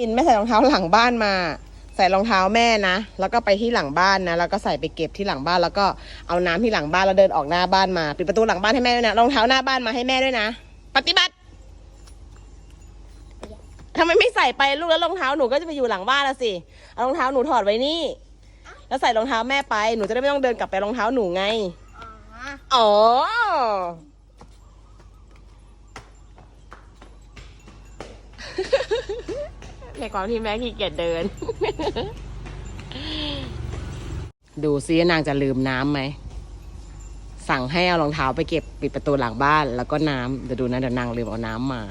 อินไม่ใส่รองเท้าหลังบ้านมา ใส่รองเท้าแม่นะ แล้วก็ไปที่หลังบ้านนะ แล้วก็ใส่ไปเก็บที่หลังบ้าน แล้วก็เอาน้ำที่หลังบ้านแล้วเดินออกหน้าบ้านมา ปิดประตูหลังบ้านให้แม่ด้วยนะ รองเท้าหน้าบ้านมาให้แม่ด้วยนะ ปฏิบัติทำไมไม่ใส่ไปลูกแล้วรองเท้าหนูก็จะไปอยู่หลังบ้านแล้วสิเอารองเท้าหนูถอดไว้นี่ แล้วใส่รองเท้าแม่ไป หนูจะได้ไม่ต้องเดินกลับไปรองเท้าหนูไง อ๋ออ๋อ ในความที่แม่ขี้เกียจเดิน ดูซินางจะลืมน้ำไหม สั่งให้เอารองเท้าไปเก็บปิดประตูหลังบ้าน แล้วก็น้ำเดี๋ยวดูนะเดี๋ยวนางลืมเอาน้ำมา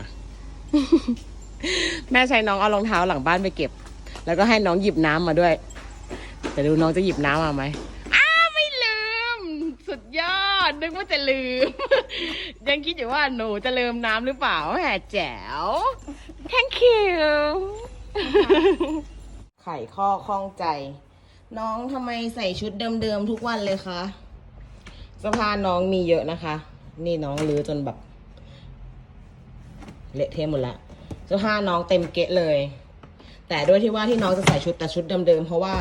แม่ใช้น้องเอารองเท้าหลังบ้านไปเก็บ แล้วก็ให้น้องหยิบน้ำมาด้วยแต่ดูน้องจะหยิบน้ำมาไหมอ้าไม่ลืม สุดยอดนึกว่าจะลืม ยังคิดอยู่ว่าหนูจะลืมน้ำหรือเปล่าแหมแจ๋ว thank you ไขข้อข้องใจ น้องทำไมใส่ชุดเดิมๆทุกวันเลยคะสภาน้องมีเยอะนะคะ นี่น้องลื้อจนแบบ เละเทะหมดละสื้อผ้าน้องเต็มเกะเลย แต่ด้วยที่ว่าที่น้องจะใส่ชุดแต่ชุดเดิมๆเพราะว่า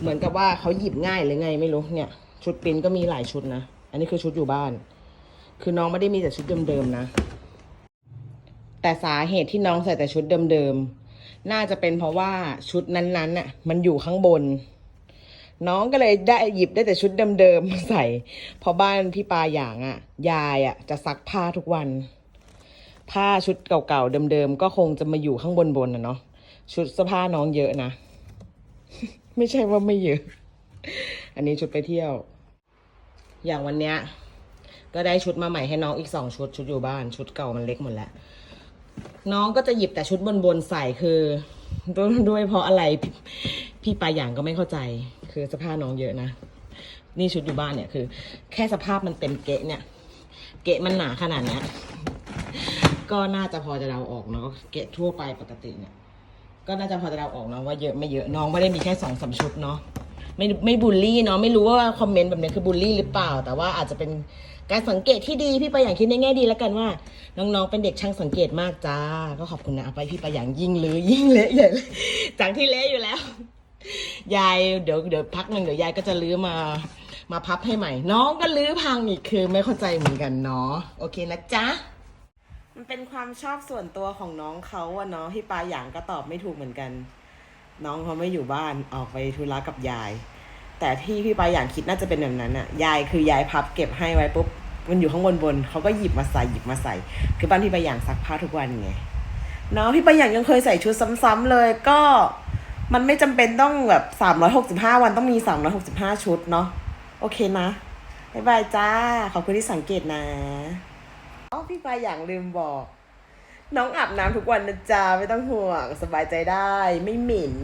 เหมือนกับว่าเขาหยิบง่ายหรือไงไม่รู้เนี่ย ชุดปิ้นก็มีหลายชุดนะ อันนี้คือชุดอยู่บ้าน คือน้องไม่ได้มีแต่ชุดเดิมๆนะ แต่สาเหตุที่น้องใส่แต่ชุดเดิมๆ น่าจะเป็นเพราะว่าชุดนั้นๆน่ะ มันอยู่ข้างบน น้องก็เลยได้หยิบได้แต่ชุดเดิมๆใส่เพราะบ้านพี่ปาหยางอะ ยายอะ จะซักผ้าทุกวัน ผ้าชุดเก่าๆเดิมๆก็คงจะมาอยู่ข้างบนๆนะเนาะชุดเสื้อผ้าน้องเยอะนะ ไม่ใช่ว่าไม่เยอะ อันนี้ชุดไปเที่ยว อย่างวันเนี้ย ก็ได้ชุดมาใหม่ให้น้องอีกสองชุดชุดอยู่บ้าน ชุดเก่ามันเล็กหมดแล้ว น้องก็จะหยิบแต่ชุดบนๆใส่คือด้วยด้วยเพราะอะไรพี่ปลายอย่างก็ไม่เข้าใจ คือสภาพน้องเยอะนะ นี่ชุดอยู่บ้านเนี่ยคือ แค่สภาพมันเต็มเกะเนี่ย เกะมันหนาขนาดเนี้ยก็น่าจะพอจะเดาออกเนาะเกะทั่วไปปกติเนี่ย ก็น่าจะพอจะเดาออกเนาะว่าเยอะไม่เยอะน้องไม่ได้มีแค่สองสามชุดเนาะ ไม่ไม่บูลลี่เนาะไม่รู้ว่าคอมเมนต์แบบนี้คือบูลลี่หรือเปล่า แต่ว่าอาจจะเป็นการสังเกตที่ดีพี่ไปอย่างคิดในแง่ดีแล้วกันว่า น้องๆเป็นเด็กช่างสังเกตมากจ้า ก็ขอบคุณนะไปพี่ไปอย่างยิ่งเลยยิ่งเละใหญ่เลยจากที่เละอยู่แล้ว ยายเดี๋ยวเดี๋ยวพักหนึ่งเดี๋ยวยายก็จะลื้อมามาพับให้ใหม่ น้องก็ลื้อพังอีกคือไม่เข้าใจเหมือนกันเนาะโอเคนะจ๊ะมันเป็นความชอบส่วนตัวของน้องเขาอะเนาะที่ปาหยางก็ตอบไม่ถูกเหมือนกัน น้องเขาไม่อยู่บ้านออกไปธุระกับยาย แต่ที่พี่ไปาหยางคิดน่าจะเป็นแบบนั้นอะยายคือยายพับเก็บให้ไว้ปุ๊บมันอยู่ข้างบนบนเขาก็หยิบมาใส่หยิบมาใส่ คือบ้านพี่ไปาหยางซักผ้าทุกวันไงเนาะพี่ไปาหยางยังเคยใส่ชุดซ้ำๆเลยก็มันไม่จำเป็นต้องแบบสามร้อยหกสิบห้าวันต้องมีสามร้อยหกสิบห้าชุดเนาะโอเคนะบ๊ายบายจ้า ขอบคุณที่สังเกตนะอ๋อพี่ปลาอย่างลืมบอก น้องอาบน้ำทุกวันนะจ๊ะไม่ต้องห่วง สบายใจได้ไม่หมิ่น